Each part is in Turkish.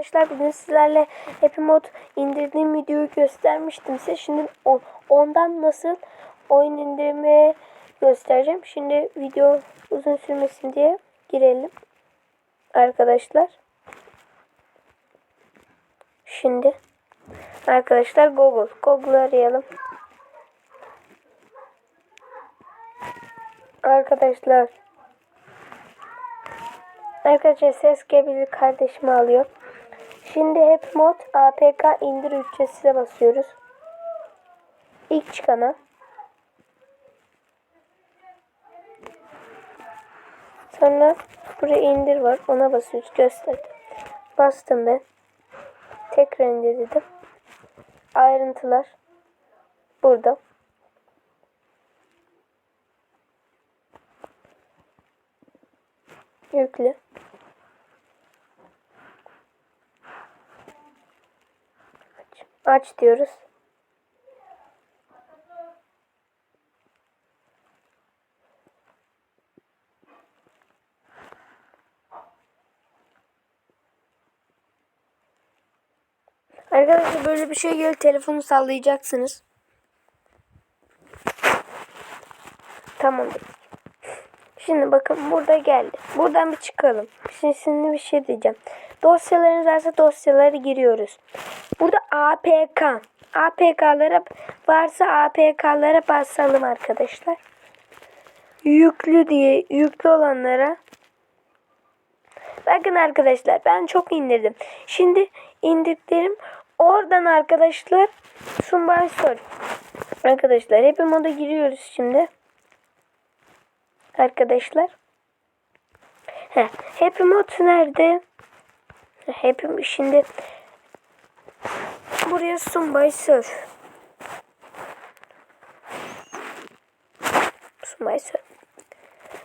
Arkadaşlar bugün sizlerle Happy Mod indirdiğim videoyu göstermiştim size. Şimdi ondan nasıl oyun indirmeyi göstereceğim. Şimdi video uzun sürmesin diye girelim. Arkadaşlar. Şimdi arkadaşlar Google. Google arayalım. Arkadaşlar Arkadaşlar ses gelebilir kardeşimi alıyor. Şimdi hep mod APK indir ücretsize basıyoruz. İlk çıkana. Sonra buraya indir var. Ona basıyoruz. Gösterdim. Bastım ben. Tekrar indir dedim. Ayrıntılar. Burada. Yükle. Aç. Diyoruz. Arkadaşlar böyle bir şey gel telefonu sallayacaksınız. Tamamdır. Şimdi bakın burada geldi. Buradan bir çıkalım. Şimdi, şimdi bir şey diyeceğim. Dosyalarınız varsa dosyaları giriyoruz. Burada APK. APK'lara varsa APK'lara basalım arkadaşlar. Yüklü diye yüklü olanlara Bakın arkadaşlar ben çok indirdim. Şimdi indirdiklerim oradan arkadaşlar Sumbay Sor. Arkadaşlar hep moda giriyoruz şimdi. Arkadaşlar. Heh, Happy Mod nerede? Happy şimdi buraya Sumbay Surf. Sumbay Surf.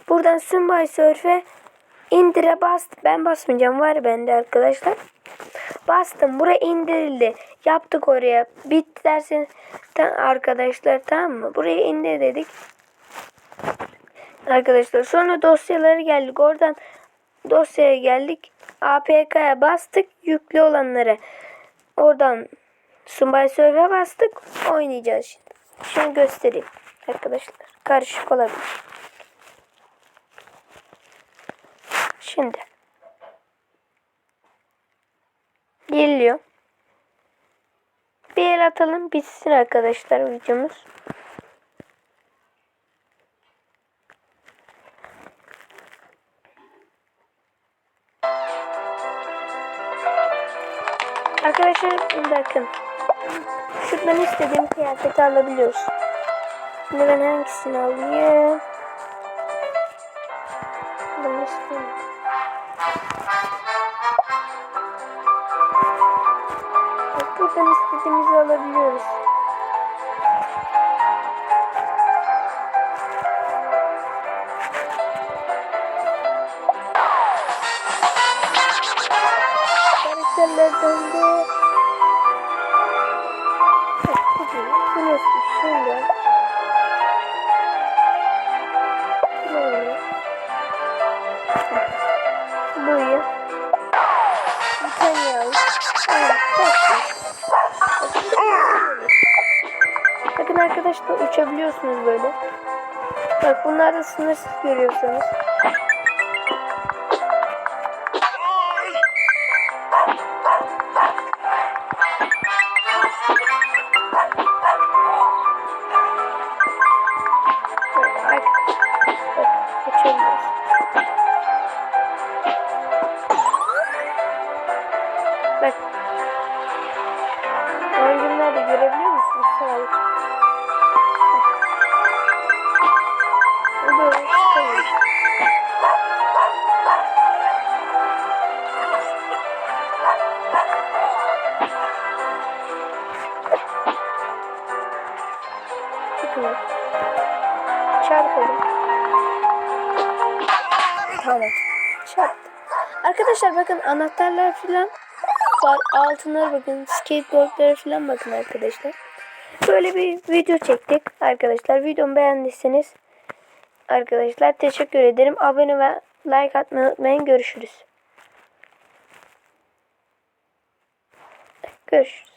Buradan Sumbay Surf'e indire bastım. Ben basmayacağım. Var bende arkadaşlar. Bastım. Buraya indirildi. Yaptık oraya. Bitti derseniz arkadaşlar tamam mı? Buraya indir dedik. Arkadaşlar sonra dosyaları geldik. Oradan dosyaya geldik. APK'ya bastık. Yüklü olanları. Oradan Sumbay Surf'e bastık. Oynayacağız şimdi. Şimdi göstereyim arkadaşlar. Karışık olabilir. Şimdi. Geliyor. Bir el atalım bitsin arkadaşlar videomuz. Arkadaşlar bakın. Şuradan istediğim kıyafeti alabiliyoruz. Şimdi ben hangisini alayım? Bunu istiyorum. Buradan istediğimizi alabiliyoruz. Arkadaşlar uçabiliyorsunuz böyle. Bak bunlar da sınırsız görüyorsanız. Bak. Oyuncuları da görebiliyor musunuz? Sağlık. Bu Çıkmıyor. Çarpalım. Tamam. Çarptı. Arkadaşlar bakın anahtarlar falan var. Altınlara bakın. Skateboardlara falan bakın arkadaşlar. Böyle bir video çektik arkadaşlar. Videomu beğendiyseniz arkadaşlar teşekkür ederim. Abone ve like atmayı unutmayın. Görüşürüz. Görüşürüz.